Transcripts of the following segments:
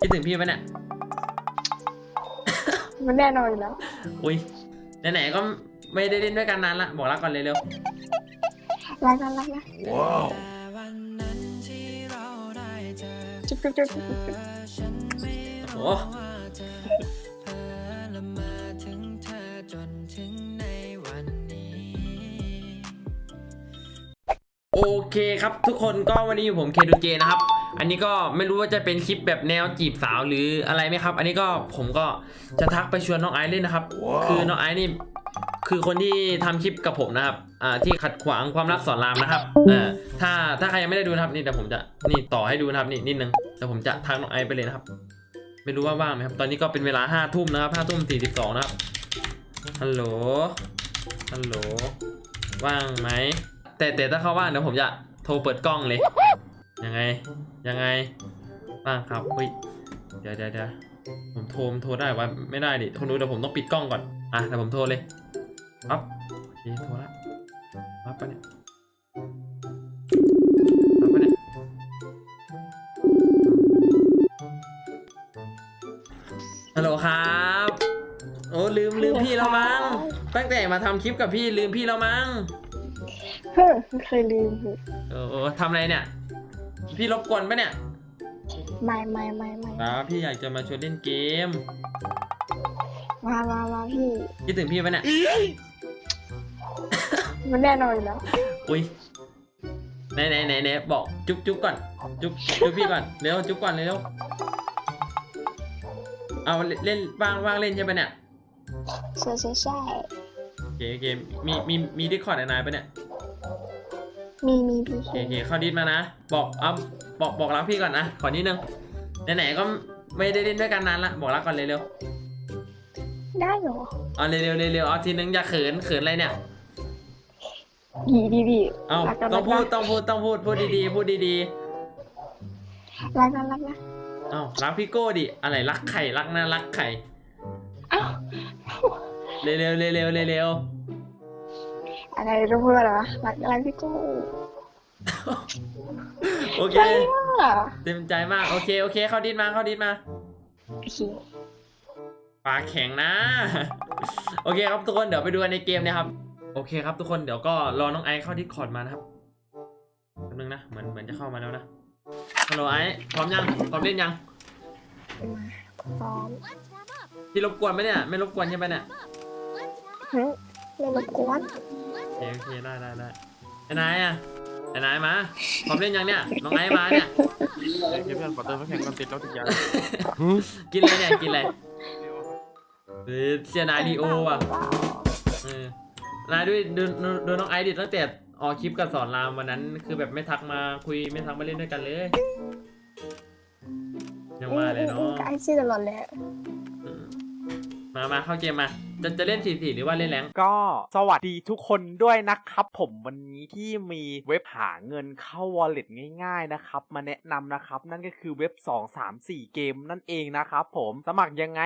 คิดถึงพี่ไหมเนี่ย มันแน่นอนอยู่แล้ว อุ้ยไหนๆก็ไม่ได้เล่นด้วยกันนานละ บอกรักก่อนเลยเร็วรักนะรักนะจุ๊บจุ๊บจุ๊บจุ๊บจุ๊บโอ้โหโอเคครับทุกคนก็วันนี้อยู่ผมเคดูเจนะครับ อันนี้ก็ไม่รู้ว่าจะเป็นคลิปแบบแนวจีบสาวหรืออะไรไหมครับ อันนี้ก็ผมก็จะทักไปชวนน้องไอซ์เล่นนะครับ คือน้องไอซ์นี่คือคนที่ทำคลิปกับผมนะครับ อ่า ที่ขัดขวางความรักสอนรามนะครับเออถ้า ถ้าใครยังไม่ได้ดูนะครับ นี่เดี๋ยวผมจะ นี่ต่อให้ดูนะครับ นี่นิดนึงเดี๋ยวผมจะทักน้องไอซ์ไปเลยนะครับ ไม่รู้ว่าว่างไหมครับ ตอนนี้ก็เป็นเวลาห้าทุ่มนะครับห้าทุ่มสี่สิบสองนะครับ ฮัลโหล ฮัลโหล ว่างไหม แต่แต่ถ้าเขาว่างเดี๋ยวผมจะโทรเปิดกล้องเลย ยังไง ยังไงว่างครับเฮ้ยเดี๋ยวเดี๋ยวเดี๋ยวผมโทรผมโทรได้ว่าไม่ได้ดิคนดูเดี๋ยวผมต้องปิดกล้องก่อน อะเดี๋ยวผมโทรเลยปั๊บโอเคโทรละรับปะเนี่ยรับปะเนี่ยฮัลโหลครับโอ้ลืมลืมพี่แล้วมั้งตั้งแต่มาทำคลิปกับพี่ลืมพี่แล้วมั้งเฮ้ยไม่เคยลืมพี่เออเออทำอะไรเนี่ย พี่รบกวนปะเนี่ยไม่ไม่ไม่ไม่ครับพี่อยากจะมาชวนเล่นเกม มามามาพี่คิดถึงพี่ปะเนี่ย มันแน่นอนอยู่แล้วอุ้ยไหนไหนไหนไหนบอกจุ๊บจุ๊บก่อน จุ๊บจุ๊บพี่ก่อน เร็วจุ๊บก่อนเร็ว เอาเล่นเล่นว่างว่างเล่นใช่ปะเนี่ย ใช่ใช่ใช่โอเคโอเคมีมีมีดิคอร์ดนายปะเนี่ย มีมีพี่โอเคโอเคเข้าดิสมานะ บอกเอาบอกบอกรักพี่ก่อนนะ ขอนิดนึง ไหนๆก็ไม่ได้เล่นด้วยกันนานละ บอกรักก่อนเลยเร็วได้เหรอเอาเร็วเร็วเร็วเร็วเอาทีนึงอย่าเขินเขินอะไรเนี่ยดีดีดีเอารักกันต้องพูดรักนะต้องพูดต้องพูดพูดดีๆพูดดีรักนะรักนะๆเอารักพี่โก้ดิอะไรรักไข่รักนะรักไข่อ้าวเร็วเร็วเร็วเร็วเร็วเร็ว อะไรต้องพูดอะไรวะรักอะไรพี่กู้โอเค ใจมากเต็มใจมาก โอเค โอเค เข้าดิสมา เข้าดิสมา โอเคปากแข็งนะ โอเคครับทุกคน เดี๋ยวไปดูกันในเกมนะครับ โอเคครับทุกคน เดี๋ยวก็รอน้องไอซ์เข้าดิสคอร์ดมานะครับแป๊บนึงนะ เหมือน เหมือนจะเข้ามาแล้วนะ ฮัลโหลไอซ์พร้อมยัง พร้อมเล่นยังมาพร้อมพี่รบกวนไหมเนี่ย ไม่รบกวนใช่ไหมเนี่ยเฮ้ยไม่รบกวนโอ เคโอเคได้ได้ได้ไอ้นายอะไอ้นายมาพร้อมเล่นยังเนี่ยน้องไอซ์มาเนี่ยเพื่อนขอเติมน้ำแข็งก่อนติดแล้วติดยากินอะไรเนี่ยกินอะไรเออเสียนายดีโอว่ะเออนายด้วยดูดูดูน้องไอซ์ดิตั้งแต่ออกคลิปกับสอนรามวันนั้น คือแบบไม่ทักมาคุยไม่ทักมาเล่นด้วยกันเลยยังมาเลยเนาะใกล้ชิดตลอดเลยอืม มามาเข้าเกมมา จะจะเล่นสี่สี่หรือว่าเล่นแรงก็สวัสดีทุกคนด้วยนะครับ ผมวันนี้ที่มีเว็บหาเงินเข้า wallet ง่าย ๆนะครับ มาแนะนำนะครับ นั่นก็คือเว็บ 2 3 4 เกมนั่นเองนะครับผมสมัครยังไง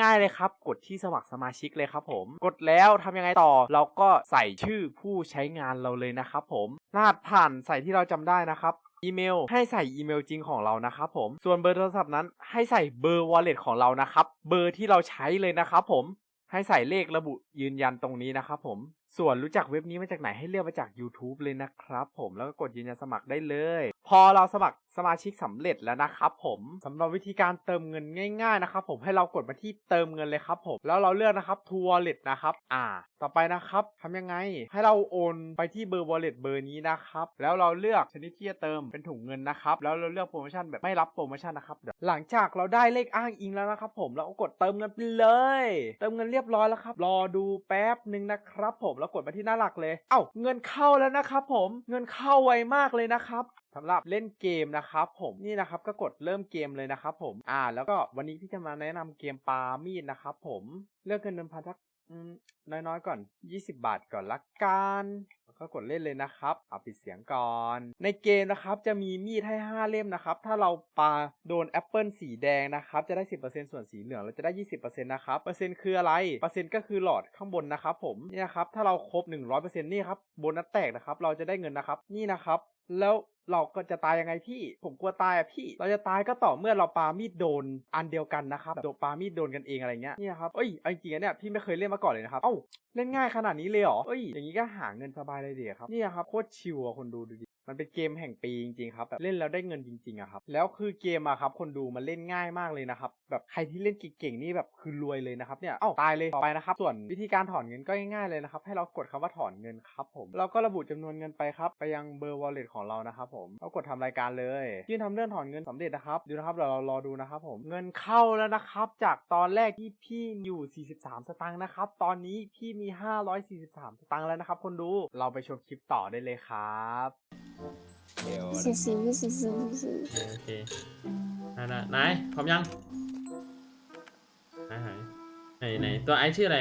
ง่ายๆเลยครับ กดที่สมัครสมาชิกเลยครับผม กดแล้วทำยังไงต่อ เราก็ใส่ชื่อผู้ใช้งานเราเลยนะครับผมรหัสผ่านใส่ที่เราจำได้นะครับ อีเมล ให้ใส่อีเมลจริงของเรานะครับผม ส่วนเบอร์โทรศัพท์นั้น ให้ใส่เบอร์ wallet ของเรานะครับ เบอร์ที่เราใช้เลยนะครับผม ให้ใส่เลขระบุยืนยันตรงนี้นะครับผม ส่วนรู้จักเว็บนี้มาจากไหนให้เลือกมาจาก YouTube เลยนะครับผมแล้วก็กดยืนยันสมัครได้เลย พอเราสมัครสมาชิกสำเร็จแล้วนะครับผมสำหรับวิธีการเติมเงินง่ายๆนะครับผมให้เรากดมาที่เติมเงินเลยครับผมแล้วเราเลือกนะครับ to wallet นะครับอ่า ต่อไปนะครับทำยังไง ให้เราโอนไปที่เบอร์ wallet เบอร์นี้นะครับแล้วเราเลือกชนิดที่จะเติมเป็นถุงเงินนะครับแล้วเราเลือกโปรโมชั่นแบบไม่รับโปรโมชั่นนะครับเดี๋ยวหลังจากเราได้เลขอ้างอิงแล้วนะครับผมเราก็กดเติมเงินไปเลย เติมเงินเรียบร้อยแล้วครับรอดูแป๊บหนึ่งนะครับผมแล้วกดมาที่หน้าหลักเลย เอ้าเงินเข้าแล้วนะครับผมเงินเข้าไวมากเลยนะครับสำหรับเล่นเกมนะครับผมนี่นะครับก็กดเริ่มเกมเลยนะครับผมอ่า แล้วก็วันนี้พี่จะมาแนะนำเกมปามีดนะครับผมเลือกเงินเดิมพันทักน้อยๆก่อน 20 บาทก่อนละกัน ก็กดเล่นเลยนะครับเอาปิดเสียงก่อน ในเกมนะครับจะมีมีดให้ 5 เล่มนะครับถ้าเราปาโดนแอปเปิลสีแดงนะครับจะได้ 10%ส่วนสีเหลืองเราจะได้ 20%นะครับเปอร์เซ็นต์คืออะไรเปอร์เซ็นต์ก็คือหลอดข้างบนนะครับผมนี่นะครับถ้าเราครบ 100%นี่ครับโบนัสแตกนะครับเราจะได้เงินนะครับนี่นะครับ แล้วเราก็จะตายยังไงพี่ ผมกลัวตายอะพี่ เราจะตายก็ต่อเมื่อเราปามีดโดนอันเดียวกันนะครับแบบโดนปามีดโดนกันเองอะไรเงี้ย เนี่ยครับ เอ้ยเอาจริงๆเนี่ยพี่ไม่เคยเล่นมาก่อนเลยนะครับ เอ้า เล่นง่ายขนาดนี้เลยเหรอ เอ้ย อย่างนี้ก็หาเงินสบายเลยเดียครับ เนี่ยครับโคตรชิวอะคนดูดูดิ มันเป็นเกมแห่งปีจริงๆครับแบบเล่นแล้วได้เงินจริงๆอะครับแล้วคือเกมอะครับคนดูมันเล่นง่ายมากเลยนะครับแบบใครที่เล่นเก่งๆนี่แบบคือรวยเลยนะครับเนี่ยเอ้าตายเลยต่อไปนะครับส่วนวิธีการถอนเงินก็ง่ายๆเลยนะครับให้เรากดคำว่าถอนเงินครับผมเราก็ระบุจำนวนเงินไปครับไปยังเบอร์ wallet ของเรานะครับผมเรากดทำรายการเลยยื่นทำเรื่องถอนเงินสำเร็จนะครับดูนะครับเดี๋ยวเรารอดูนะครับผมเงินเข้าแล้วนะครับจากตอนแรกที่พี่อยู่ 43 สตางค์นะครับตอนนี้พี่มี 543 สตางค์แล้วนะครับคนดูเราไปชมคลิปต่อได้เลยครับสี่สี่สี่สี่สี่โอเคอะนะนายพร้อมยังหายหายไหนไหนตัวไอซ์ชื่ออะไร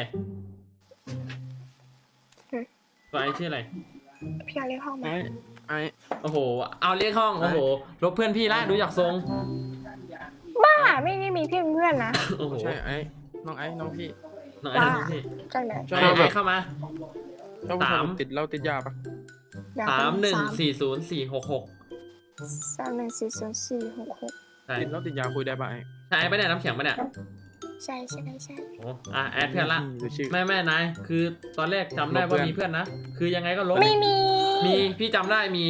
ตัวไอซ์ชื่ออะไร พี่เอาเลขห้องมาไอ้ไอ้โอ้โห เอาเรียกห้อง โอ้โหลบเพื่อนพี่ละดูจากทรง บ้าไม่ได้มีพี่เป็นเพื่อนนะโอ้โห ใช่ไอ้น้องไอ้น้องพี่น้องไอ้น้องพี่จังไหนใช่ไอ้ไอ้เข้ามาเจ้าผู้ชายสามติดเหล้าติดยาปะ อยกสามหนึ่งสามสี่ศูนย์สี่หกหกสามหนึ่งสี่ศูนย์สี่หกหกใช่ติดเหล้าติดยาคุยได้ปะไอ้ใช่ไอ้ปะเนี่ยน้ำแข็งปะเนี่ยใช่ใช่ใช่โอ้อะแอดเพื่อนละดูชื่อแม่แม่นายคือตอนแรกจำได้ลบเพื่ว่าอน มีเพื่อนนะ คือยังไงก็ลบไม่มี มีพี่จำได้มี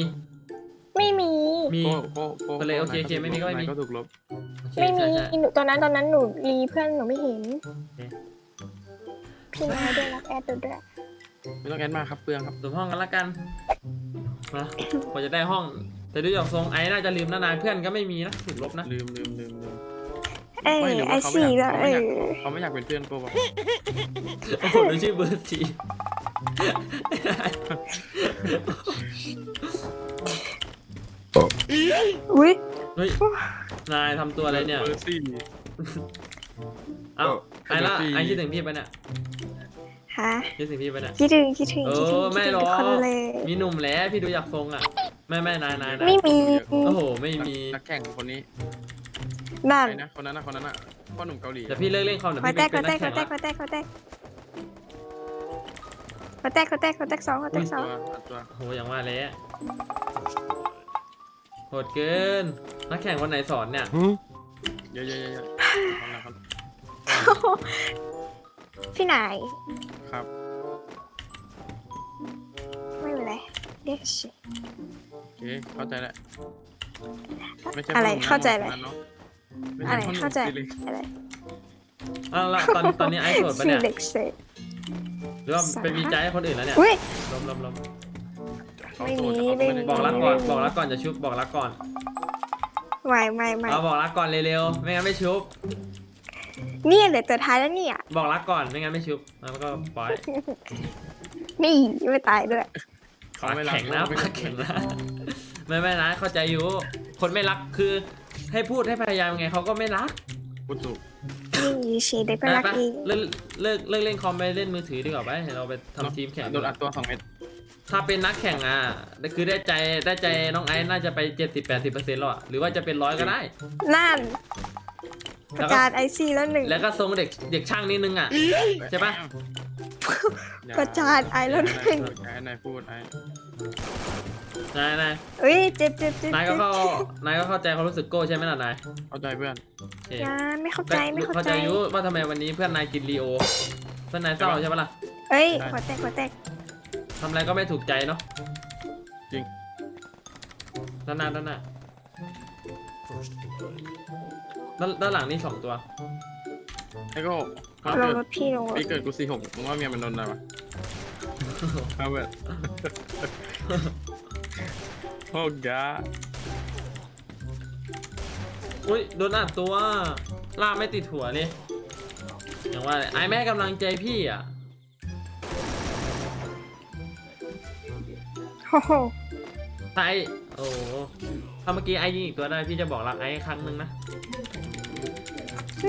ไม่มี มี โก้โก้โก้ไปเลยโอเคโอเคไม่มีก็ไม่มี นายก็ถูกลบโอเคไม่มีใช่ใช่ หนูตอนนั้นตอนนั้นหนูรีเพื่อนหนูไม่เห็นเค พี่นายด้วยรักแอดด้วย ไม่ต้องแอดมากครับเปลืองครับสวมห้องกันละกันนะกว่าจะได้ห้อง แต่ดูจากทรงไอ้น่าจะลืมนะนายเพื่อนก็ไม่มีนะถูกลบนะลืมลืมลืมลืมเอ้ไม่หรือไอว่าเขาไม่สี่อยาแล้วกเอเขาไม่อยากอเขาไม่อยากเป็นเพื่อนกูปะโอ้โหดูชื่อเบอร์สีอุ้ยเฮ้ยนายทำตัวอะไรเนี่ยเบอร์สี่เอ้าเออไอ้ละเบอร์สี่ไอ้คิดถึงพี่ปะเนี่ย ฮะคิดถึงพี่ปะเนี่ย คิดถึงคิดถึงเอคิดถึงอคิดไม่ถึงหรทุอกคนเลย มีหนุ่มแล้วพี่ดูจากทรงอะ ไม่ไม่นายนายนายไม่มีโอ้โห ไม่มี นักแข่งคนนี้นั่นไอ้นะคนนั้นนะคนนั้นนะพ่อหนุ่มเกาหลีเดี๋ยวพี่เลิกเล่นคอมเดี๋ยวขอพี่แตไปกขเป็อนแตนักกขอแข่งแตกละขอแตกขอแตกขอแตกขอแตกขอแตกสองขอแตกสองตัวอัดตัวโอ้โหอย่างว่าแล้วโหดเกิน นักแข่งวันไหนสอนเนี่ย เยอะเยอะเยอะเยอะเอาละครับพี่นาย เรียกสิโอเคเข้าใจแล้วไม่ใช่อะไรพ่หนุ่มนะเข้าใจเลยน้องนะไม่อะไรพ่หนุ่มเข้าใจสิริอะไรอ้าวแล้วตอนตอนนี้ไอ้โสดปะสี่เนี่ยเด็กเสร็จหรือว่าเป็นมีใจให้คนอื่นแล้วเนี่ยอุ้ยลมลมลมเขาไม่โสมีดแต่เขาไม่มีด้บอกรักก่อนบอกรักก่อนจะชุบบอกรักก่อนไม่ไม่ไม่เอาบอกรักก่อนเร็วๆไม่งั้นไม่ชุบเนี่ยเหลือตัวท้ายแล้วเนี่ยบอกรักก่อนไม่งั้นไม่ชุบแล้วก็ปล่อยนี่ไม่ตายด้วย เขาไม่รักแข็งนะเขาไม่ปากแข็งนะไม่ไม่นะเข้าใจอยู่ คนไม่รักคือ ให้พูดให้พยายามยังไงเขาก็ไม่รักพูดถูกนี่อยู่เฉยเด็กก็ไปรักไปเองเลิกเลิกเลิกเล่นคอมไปเล่นมือถือดีกว่าไปเดี๋ยวเราไปทำทีมแข่งโดนอัดตัวสองเม็ดถ้าเป็นนักแข่งอะคือได้ใจได้ใจน้องไอซ์น่าจะไป70-80%เปอร์เซ็นต์แล้วอะหรือว่าจะเป็นร้อยก็ได้นั่นปแล้วระก็จานไอซีแล้วหนึ่งแล้วก็ทรงเด็กเด็กช่างนิดนึงอะใช่ปะอย่ ประจานไอแล้วหนึ่งไอ้นายพูดไอ้นายนายเอ้ยเจ็บเจ็บเจ็บนายก็เจ็บเข้า นายก็เข้าใจความรู้สึกโก้ใช่ไหมล่ะนายเข้าใจเพื่อน โอเคยาไม่เข้าใจไม่เข้าเข้าใจใจอยุว่าทำไมวันนี้เพื่อนนายกินรีโอ เพื่อนนายเศร้าใช่ปะล่ะเอ้ยขอแตกขอแตกทำอะไรก็ไม่ถูกใจเนาะจริง ด้านหน้าด้านหน้าด้านด้านหลังนี่สองตัว ไอ้โก็มาลงเกิดรถพี่ลงรปีถเกิดกูสี่หกมึงว่าเมียมันโดนอะไรปะเอาแบบโอ้ยาอุ้ยโดนอัดตัวล่ากไม่ติดหัวเลยอย่างว่าเลยไอ้แม่ให้กำลังใจพี่อะโอ้โหถ้าไอ้โอ้โหถ้าเมื่อกี้ไอ้ยิงอีกตัวได้พี่จะบอกรักไอ้ครั้งหนึ่งนะ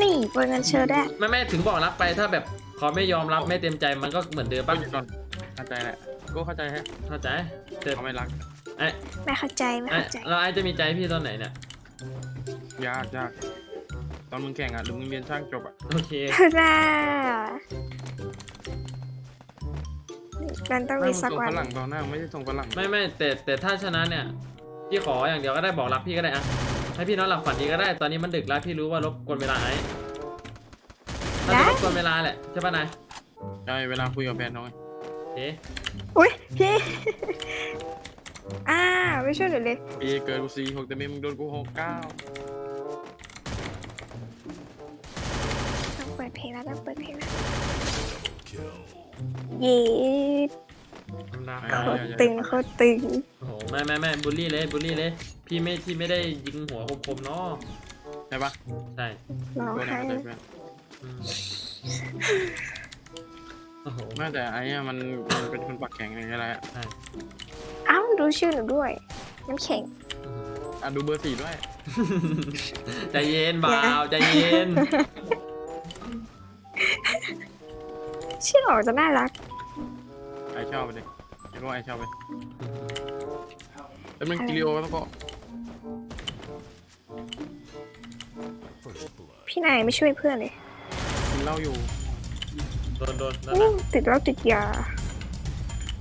นี่เปิดเงินเชิญได้ไม่ไม่ถึงบอกรักไปถ้าแบบเขาไม่ยอมรับไม่เต็มใจมันก็เหมือนเดิมป้าปะอยู่ก่อนเข้าใจแหละกูเข้าใจแฮะเข้าใจแต่เขาไม่รักไอ้ไม่เข้าใจไม่ไอ้เข้าใจแล้วไอ้จะมีใจพี่ตอนไหนเนี่ยยากยากตอนมึงแข่งอะหรือมึงเรียนช่างจบอะโอเคน่ามันต้องไม่มีมึงสักส่งวัฝนรั่งตอนหน้าไม่ใช่ส่งฝรั่งไม่ไม่แต่แต่ถ้าชนะเนี่ยพี่ขออย่างเดียวก็ได้บอกรักพี่ก็ได้อะ ให้พี่นอนหลับฝันดีก็ได้ ตอนนี้มันดึกแล้วพี่รู้ว่ารบกวนเวลาไอ้น่าจะรบกวนเวลาแหละ ใช่ป่ะนายใช่เวลาคุยกับแฟนน้องไงโอเคอุ้ยพี่ อ่าไม่ช่วยหนูเลยปีเกิดกูสี่หกแต่เมมึงโดนกูหกเก้าต้องเปิดเพลงแล้วต้องเปิดเพลงแล้วเย้ ธรรมดาโคตรตึงโคตรตึงโอ้โหไม่ไม่ไม่บูลลี่เลยบูลลี่เลย พี่ไม่ที่ไม่ได้ยิงหัวคมๆเนาะใช่ปะใช่ร้องตัวไหนไห้ก็ได้เพื่อนอืมโอ้โหแม่แต่ไอ้เนี่ยมันมันเป็นคนปากแข็งอย่างเงี้ยแหละใช่เอ้าดูชื่อหนูด้วย น้ำแข็ง อะดูเบอร์สี่ด้วย ใจเย็นบ่าวใจเย็น ชื่อออกจะน่ารัก ไอชอบไปเลยไอ้ก็ไอชอบไปแล้วมันกิริโอแล้วก็พี่นายไม่ช่วยเพื่อนเลยกินเหล้าอยู่ โดนโดนนั่นอู้น่ะติดเหล้าติดยา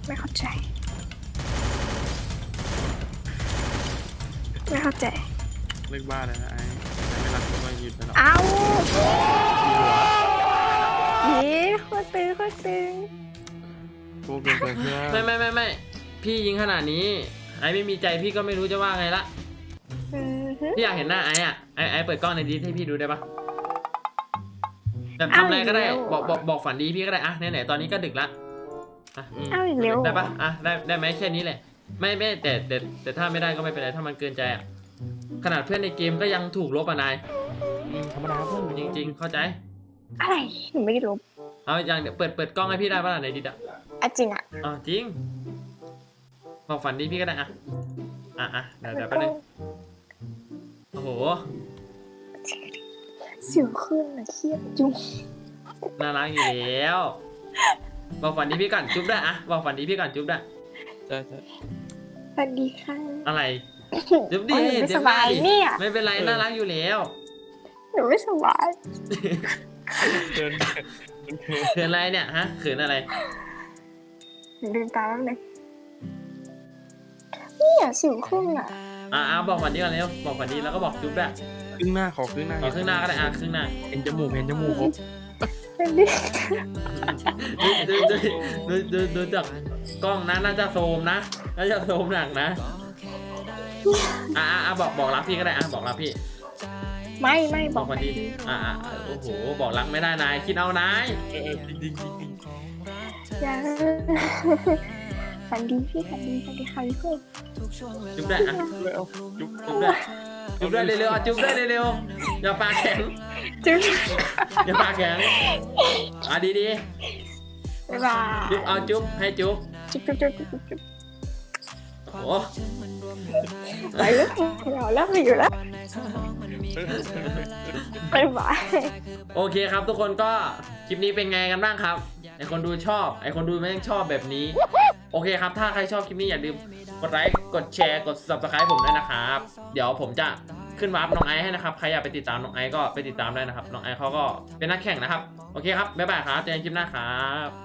ไม่เข้าใจ ไม่เข้าใจ เลิกบ้าเลยนะไอ้ไม่รักก็ไม่ยืนไปหรอกเอ้าเย้โคตรตึงโคตรตึงพว กเกินไปเพื่อนไม่ไม่ไม่ไม่พี่ยิงขนาดนี้ ไอ้ไม่มีใจพี่ก็ไม่รู้จะว่าไงละ อือฮึ พี่อยากเห็นหน้าไอ้อะไอ้ไอ้เปิดกล้องในดิสให้พี่ดูได้ปะแบบเอาทำอะไรก็ได้อีกแล้ว บอกบอกบอกฝันดีพี่ก็ได้อะไหนๆตอนนี้ก็ดึกละอืม เอ้าอีกแล้วได้ปะอะ ได้ ได้ไหมแค่นี้แหละ ไม่ไม่แต่แต่แต่ถ้าไม่ได้ก็ไม่เป็นไร ถ้ามันเกินใจอะขนาดเพื่อนในเกมก็ยังถูกลบอะนาย อืมธรรมดาเพื่อนจริง ๆ เข้าใจ อะไรหนูไม่ได้ลบ เอาอย่างเดี๋ยวเปิด เปิดกล้องให้พี่ได้ปะล่ะในดิสอะ อะจริงอะอ๋อจริงบอกฝันดีพี่ก็ได้อะอะอะเดี๋ยวเดี๋ยวแป๊บนึงโอ้โหเสียวขึ้นอะเครียดจุงน่ารักอยู่แล้วบอกฝันดีพี่ก่อนจุ๊บได้อะบอกฝันดีพี่ก่อนจุ๊บได้ใช่ใช่สวัสดีค่ะอะไร จุ๊บดิโอ้ยหนูไม่เจ็สบายดิเนี่ย ไม่เป็นไรน่ารักอยู่แล้วหนูไม่สบายเกินเขินอะไรเนี่ยฮะเขินอะไรหนู ลืมตาแล้วเลยเนี่ยสิวขึ้นอะอะอะบอกฝันดีก่อนเร็วบอกฝันดีแล้วก็บอกจุ๊บได้ครึ่งหน้าขอครึ่งหน้าเอาครึ่งหน้าก็ได้อะครึ่งหน้าเห็นจมูกเห็นจมูกครบเป็นดิดูดูดูดูดูดูจากกล้องนะน่าจะโซมนะน่าจะโซมหนักนะอะอะอะบอกบอกรักพี่ก็ได้อะบอกรักพี่ ไม่ไม่บบออกกฝันดีอะอะอะโอ้โหบอกรักไม่ได้นายคิดเอานายเออจริงจริงจริง จริงอย่าฝันดีพี่ฝันดีฝันดีค่ะพี่เพื่อนจุ๊บได้อะแล้วจุ๊บจุ๊บได้จุ๊บได้เร็วๆอะจุ๊บได้เร็วๆอย่าปากแข็งจุ๊บอย่าปากแข็งอะดีดีบ๊ายบาๆยจุ๊บเอาจุ๊บให้จุ๊บจุ๊บจุ๊บจุ๊บจุ๊บจุ๊บโอ้โหไปแล้วเราเลิกอยู่แล้วบ๊ายบายโอเคครับทุกคนก็คลิปนี้เป็นไงกันบ้างครับ ไอคนดูชอบ ไอคนดูแม่งชอบแบบนี้ โอเคครับ ถ้าใครชอบคลิปนี้อย่าลืมกดไลค์ กดแชร์ กด subscribe ผมด้วยนะครับ เดี๋ยวผมจะขึ้นวาร์ปน้องไอให้นะครับ ใครอยากไปติดตามน้องไอก็ไปติดตามได้นะครับ น้องไอเขาก็เป็นนักแข่งนะครับ โอเคครับ บ๊ายบายครับ เจอกันคลิปหน้าครับ